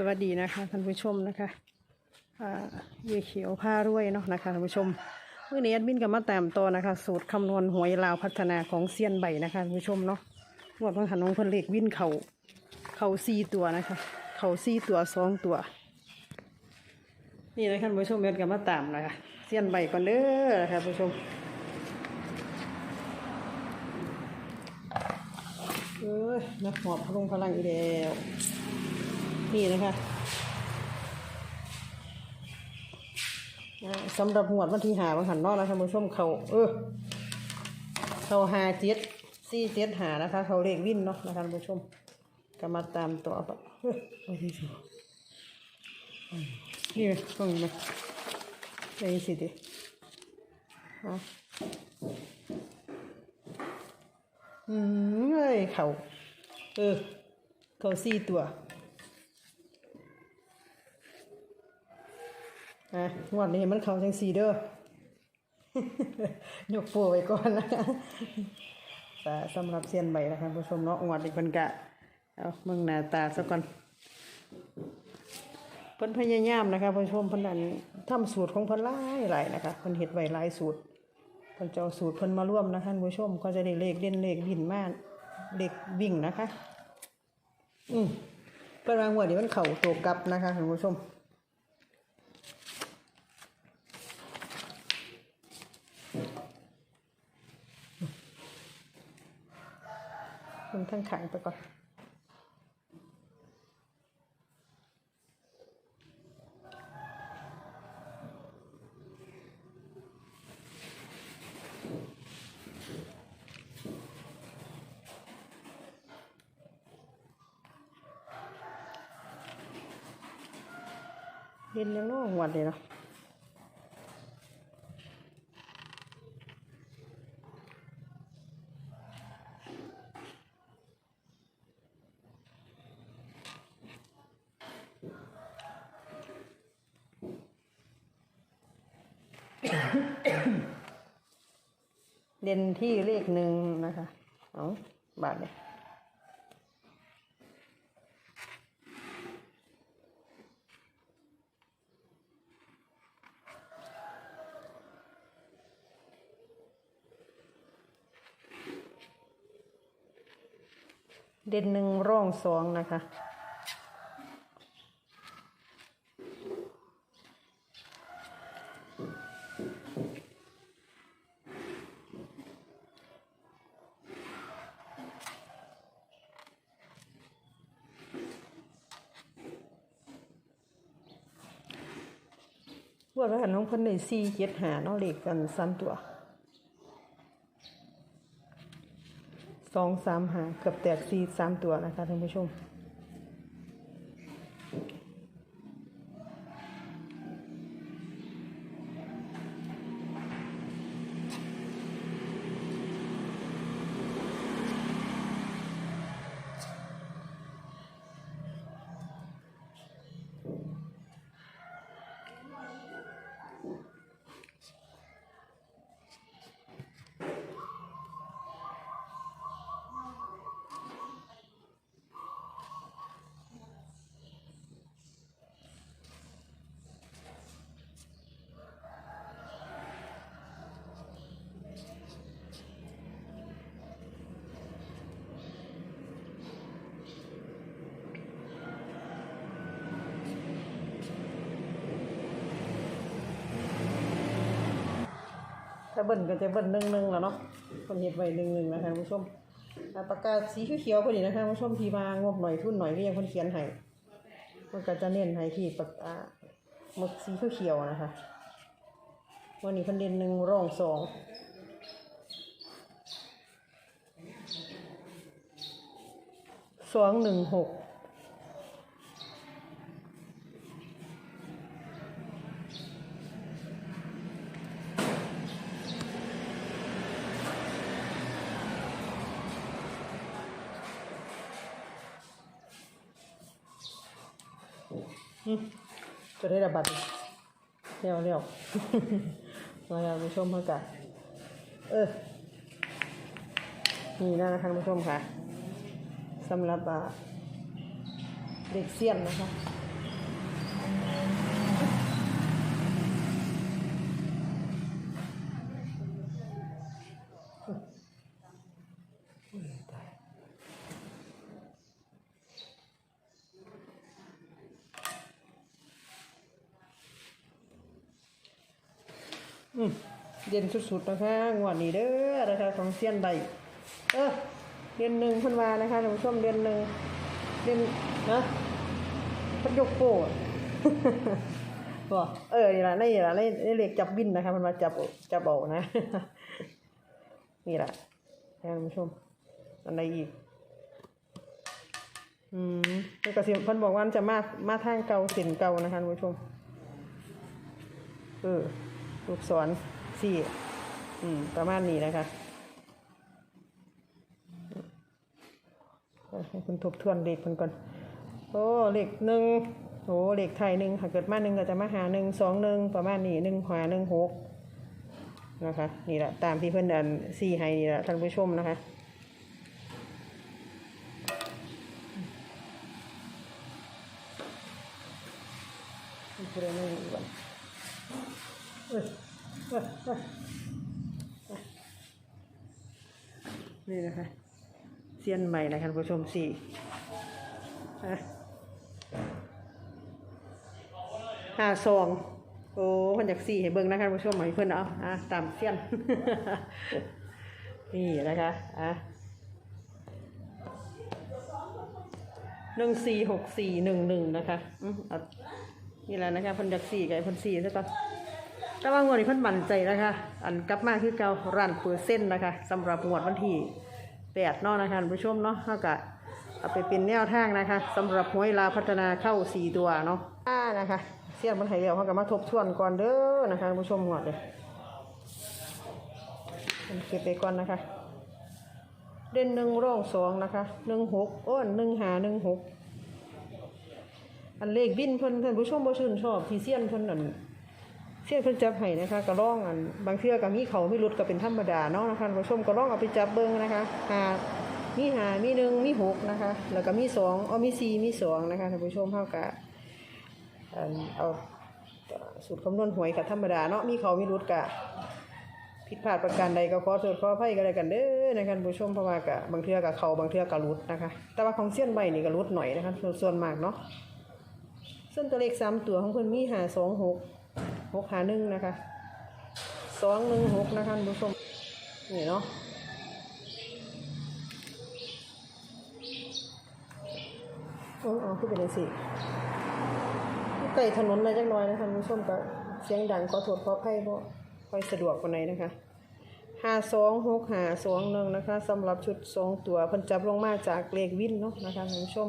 สวัสดีนะคะท่านผู้ชมนะคะอ่าเยเขียวผ้ารวยเนาะนะคะท่านผู้ชมเมื่อนี้แอดมินกับมาแต้มต่อนะคะ สูตรคำนวณหวยลาวพัฒนาของเซียนใบนะคะท่านผู้ชมเนาะงวดบางหันน้องเพิ่นเลขวิ่นเขาเขาสี่ตัวนะคะ เขาสี่ตัวสองตัว นี่นะคะท่านผู้ชมแอดกับมาตามนะคะเซียนใบก่อนเด้อนะคะท่านผู้ชมเอ้ยนักหอบพลงพลังอีกแล้ว นี่นะคะสำหรับหวดวันที่หาบางหันนอกนะท่านผู้ชมเขาเออเขาหาเจ็ดสี่เจ็ดหานะคะ เขาเลขวิ่นเนาะนะท่านผู้ชมก็มาตามต่อไปเฮ้ยเอาที่สิอืมนี่ไงตรงนี้ไหมนี่สิดิอะอืมเอ้ยเขาเออเขาสี่ตัว อะงวดนี้มันเขาจังสี่เด้อยกโปรไว้ก่อนนะคะแต่สำหรับเซียนใบนะคะผู้ชมเนาะงวดนี้เพิ่นกะเอาเมืองหน้าตาซะก่อนเพิ่นพยายามนะคะผู้ชมเพิ่นนั่นทำสูตรของเพิ่นหลายหลายนะคะเพิ่นเฮ็ดไว้หลายสูตรเพิ่นจะเอาสูตรเพิ่นมาร่วมนะคะท่านผู้ชมก็จะได้เลขเด่นเลขบินมาเลขวิ่งนะคะ อืมเพิ่นวางหัวเดี๋ยวมันเข่าตัวกลับนะคะท่านผู้ชม มันทั้งขางไปก่อนเรียนยังน้องวัดเลยเนาะ เด่นที่เลขหนึ่งนะคะเอาบาทเนี่ยเด่นหนึ่งร่องสองนะคะ ว่าแล้วหันน้องพันในสี่เจ็ดหาเนาะเลขกันสามตัวสองสามหาเกือบแตกสี่สามตัวนะคะท่านผู้ชม ถ้าเบิ่นก็จะเบิ่นหนึ่งหนึ่งแล้วเนาะคนเห็ดไว้หนึ่งหนึ่งนะคะผู้ชมปากกาสีเขียวๆพอดีนะคะผู้ชมทีมางบหน่อยทุนหน่อยก็ยังคนเขียนให้มันก็จะเน้นให้ที่ปากกาหมึกสีเขียวๆนะคะวันนี้เพันเด่นหนึ่งร่องสองสองหนึ่งหก จะได้ระบาดเร็วเร็วมาแล้วผู้ชมเพื่อกันเออนี่นะคะท่านผู้ชมค่ะสำหรับเด็กเสี้ยมนะคะ เด่นสุดๆนะคะงวดนี้เด้อนะคะของเซียนใดเออเดือนหนึ่งพันวานะคะท่านผู้ชมเดือนหนึ่งเดือนนะพันยกโป้บ่เออนี่ละนี่ละนี่นี่เลขจับบินนะคะ มันมาจับจับเอานะ นี่แหละท่านผู้ชมอันใดอีก อืมแล้วก็สิเพิ่นบอกว่าจะมามาทางเก่าสินเก่านะคะท่านผู้ชม เออ ลูกศรสี่อืมประมาณนี้นะคะให้คุณทบทวนเลขคนก่อน โอ้เลขหนึ่งโอ้เลขไทยหนึ่งถ้าเกิดมาหนึ่งก็จะมาหาหนึ่งสองหนึ่งประมาณนี้หนึ่งหาหนึ่งหกนะคะ นี่แหละตามที่เพื่อนอันสี่ให้นี่แหละท่านผู้ชมนะคะ นี่คือเรื่องนี้ก่อนเอ้ยเอ้ยเอ้ยเอ้ย นี่นะคะเซียนใหม่นะคะท่านผู้ชมสี่อะห้าซองโอ้เพันจากสี่ให้เบิ่งนะคะผู้ชมให้เพิ่อนเอาอะตามเซียน นี่นะคะอะหนึ่งสี่หกสี่หนึ่งหนึ่งนะคะอืมอนี่แหละนะคะเพันจากสี่กับพันสี่ซะก่อน แต่ว่างวดนี้เพิ่นมั่นใจนะคะ อันกลับมาคือเก่าร้านเปอร์เซ็นต์นะคะสำหรับงวดวันที่แปดเนาะนะคะผู้ชมเนาะเท่ากับเอาไปเป็นแนวทางนะคะสำหรับหวยลาพัฒนาเข้าสี่ตัวเนาะอ่านะคะเสี้ยงมันให้เร็วเขาก็มาทบทวนก่อนเด้อนะคะผู้ชมงวดเลยมันเก็บไปก่อนนะคะ เด่นหนึ่งร่องสองนะคะหนึ่งหกอ้นหนึ่งหาหนึ่งหกอันเลขบินเพิ่นท่านผู้ชมบ่ชื่นชอบที่เสี้ยนเพิ่นนั่น เสี้ยนเพิ่นจับให้นะคะก็ร่องอันบางเทื่อก็มีเขามีหลุดก็เป็นธรรมดาเนาะนะคะผู้ชมก็ร่องเอาไปจับเบิ่งนะคะหามีหามีหนึ่งมีหกนะคะ แล้วก็มีสองเอามีสี่มีสองนะคะท่านผู้ชมเฮาก็อันเอาสูตรคำนวณหวยกับธรรมดาเนาะมีเขามีหลุดกะผิดพลาดประการใดก็ขอโทษขออภัยกันเลยกันเด้อนะคะท่านผู้ชมเพราะว่ากะบางเทื่อกับเขาบางเทื่อกับรุดนะคะ แต่ว่าของเสี้ยนใบนี่ก็รุดหน่อยนะคะส่วนมากเนาะส่วนตัวเลขสามตัวของเพิ่นมีหาสองหก หกหาหนึ่งนะคะสองหนึ่งหกนะคะผู้ชมนี่เนาะโอ้อ๋อคือเป็นจังซี่ใกล้ถนนเลยจักน่อยนะคะผู้ชมก็เสียงดังขอโทษขออภัยเพราะค่อยสะดวกกว่าไหนนะคะห้าสองหกห้าสองหนึ่งนะคะสำหรับชุดสองตัวเพิ่นจับลงมาจากเลขวินเนาะนะคะผู้ชม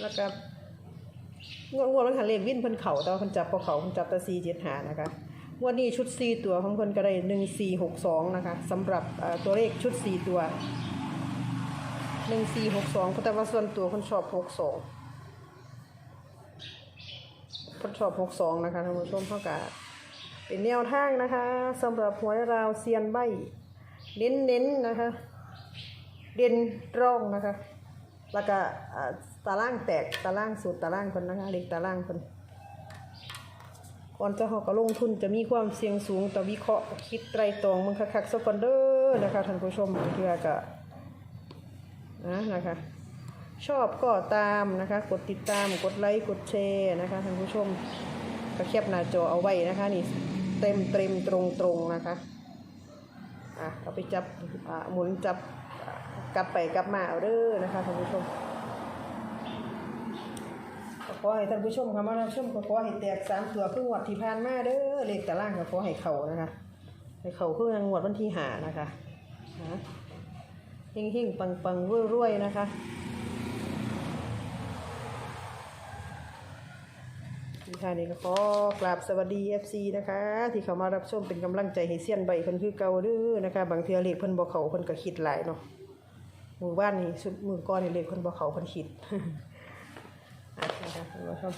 แล้วก็ งวดงวดมันหันเลขวินเพิ่นเข่าแต่ว่าเพิ่นจับพอเขาเพิ่นจับแต่สี่เจ็ดหานะคะงวดนี้ชุดสี่ตัวของเพิ่นก็ได้หนึ่งสี่หกสองนะคะสำหรับตัวเลขชุดสี่ตัวหนึ่งสี่หกสองแต่ว่าส่วนตัวเพิ่นชอบหกสองเพิ่นชอบหกสองนะคะท่านผู้ชมเท่ากับเป็นแนวทางนะคะสำหรับหวยราวเซียนใบเน้นเน้นนะคะ เด่นร่องนะคะ แล้วก็อ่าตารางแตกตารางสูตรตารางคนนะคะเล็กตารางคนก่อนจะหอกก็ลงทุนจะมีความเสี่ยงสูงต่อวิเคราะห์คิดไตรตรองมึงคักๆสักคนเด้อนะคะท่านผู้ชมเพื่อก็นะนะคะชอบก็ตามนะคะ กดติดตามกดไลค์กดแชร์นะคะท่านผู้ชมก็แคปหน้าจอเอาไว้นะคะนี่เต็มเต็มตรงตรงนะคะอะเอาไปจับอ่าหมุนจับ กลับไปกลับมาเอาเด้อนะคะท่านผู้ชมขอให้ท่านผู้ชมค่ะมารับชมขอให้แตกสามตัวครึ่งวัดที่ผ่านมาเด้อเลขตารางขอให้เข่านะคะให้เข่าเพื่องวดวันที่หานะคะนะเฮงเฮงปังปังรวยรวยนะคะที่ท่านี้ก็ขอกราบสวัสดี FC นะคะ ที่เขามารับชมเป็นกำลังใจให้เซียนใบเพิ่นคือเก่าเด้อนะคะ บางเทื่อเลขเพิ่นบ่เขาเพิ่นก็คิดหลายเนาะ มือบ้านนี่มือก้อนนี่เล็กคนบ่เขาคนคิดอะนะคะท่านผู้ชม